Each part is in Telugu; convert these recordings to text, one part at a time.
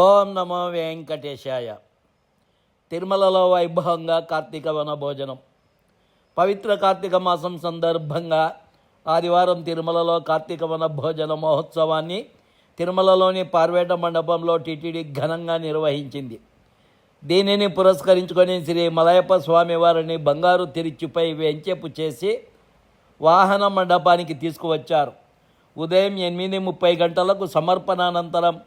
ఓం నమో వెంకటేశాయ. తిరుమలలో వైభవంగా కార్తీక వన భోజనం. పవిత్ర కార్తీక మాసం సందర్భంగా ఆదివారం తిరుమలలో కార్తీక వన భోజన మహోత్సవాన్ని తిరుమలలోని పార్వేట మండపంలో టీటీడీ ఘనంగా నిర్వహించింది. దీనిని పురస్కరించుకొని శ్రీ మలయప్ప స్వామి వారిని బంగారు తిరుచుపై వెంచెపు చేసి వాహన మండపానికి తీసుకువచ్చారు. ఉదయం ఎనిమిది ముప్పై గంటలకు సమర్పణానంతరం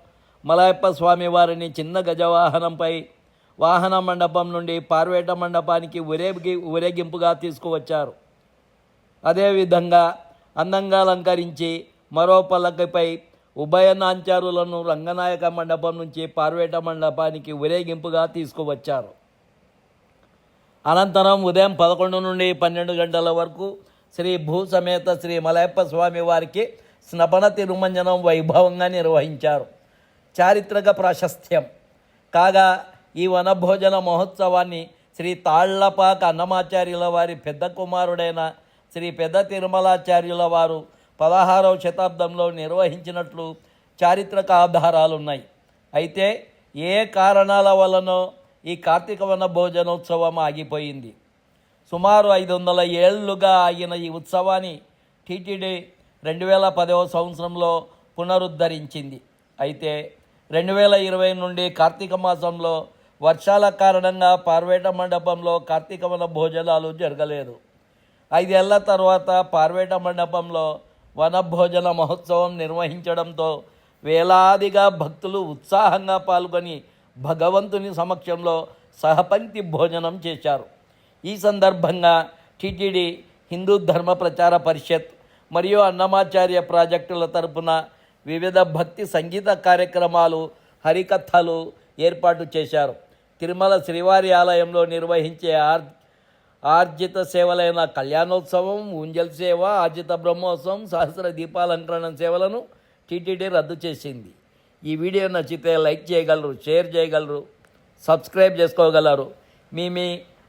మలయప్ప స్వామి వారిని చిన్న గజవాహనంపై వాహన మండపం నుండి పార్వేట మండపానికి ఊరేగి ఊరేగింపుగా తీసుకువచ్చారు. అదేవిధంగా అందంగా అలంకరించి మరో పల్లకిపై ఉభయ నాంచారులను రంగనాయక మండపం నుంచి పార్వేట మండపానికి ఊరేగింపుగా తీసుకువచ్చారు. అనంతరం ఉదయం పదకొండు నుండి పన్నెండు గంటల వరకు శ్రీ భూ సమేత శ్రీ మలయప్ప స్వామి వారికి స్నపన తిరుమంజనం వైభవంగా నిర్వహించారు. చారిత్రక ప్రాశస్త్యం. కాగా ఈ వనభోజన మహోత్సవాన్ని శ్రీ తాళ్ళపాక అన్నమాచార్యుల వారి పెద్ద కుమారుడైన శ్రీ పెద్ద తిరుమలాచార్యుల వారు పదహారవ శతాబ్దంలో నిర్వహించినట్లు చారిత్రక ఆధారాలున్నాయి. అయితే ఏ కారణాల వలనో ఈ కార్తీక వన భోజనోత్సవం ఆగిపోయింది. సుమారు ఐదు వందల ఏళ్ళుగా ఆగిన ఈ ఉత్సవాన్ని టీటీడీ రెండు వేల పదవ సంవత్సరంలో పునరుద్ధరించింది. అయితే రెండు వేల ఇరవై నుండి కార్తీక మాసంలో వర్షాల కారణంగా పార్వేట మండపంలో కార్తీక వన భోజనాలు జరగలేదు. ఐదేళ్ళ తర్వాత పార్వేట మండపంలో వనభోజన మహోత్సవం నిర్వహించడంతో వేలాదిగా భక్తులు ఉత్సాహంగా పాల్గొని భగవంతుని సమక్షంలో సహపంక్తి భోజనం చేశారు. ఈ సందర్భంగా టీటీడీ హిందూ ధర్మ ప్రచార పరిషత్ మరియు అన్నమాచార్య ప్రాజెక్టుల తరపున వివిధ భక్తి సంగీత కార్యక్రమాలు హరికథలు ఏర్పాటు చేశారు. తిరుమల శ్రీవారి ఆలయంలో నిర్వహించే ఆర్ ఆర్జిత సేవలైన కళ్యాణోత్సవం ఉంజల్ సేవ ఆర్జిత బ్రహ్మోత్సవం సహస్ర దీపాలంకరణ సేవలను టీటీడీ రద్దు చేసింది. ఈ వీడియో నచ్చితే లైక్ చేయగలరు షేర్ చేయగలరు సబ్స్క్రైబ్ చేసుకోగలరు. మీ మీ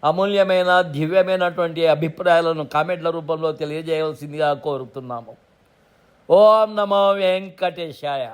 అమూల్యమైన దివ్యమైనటువంటి అభిప్రాయాలను కామెంట్ల రూపంలో తెలియజేయవలసిందిగా కోరుతున్నాము. ఓం నమో వెంకటేశాయ.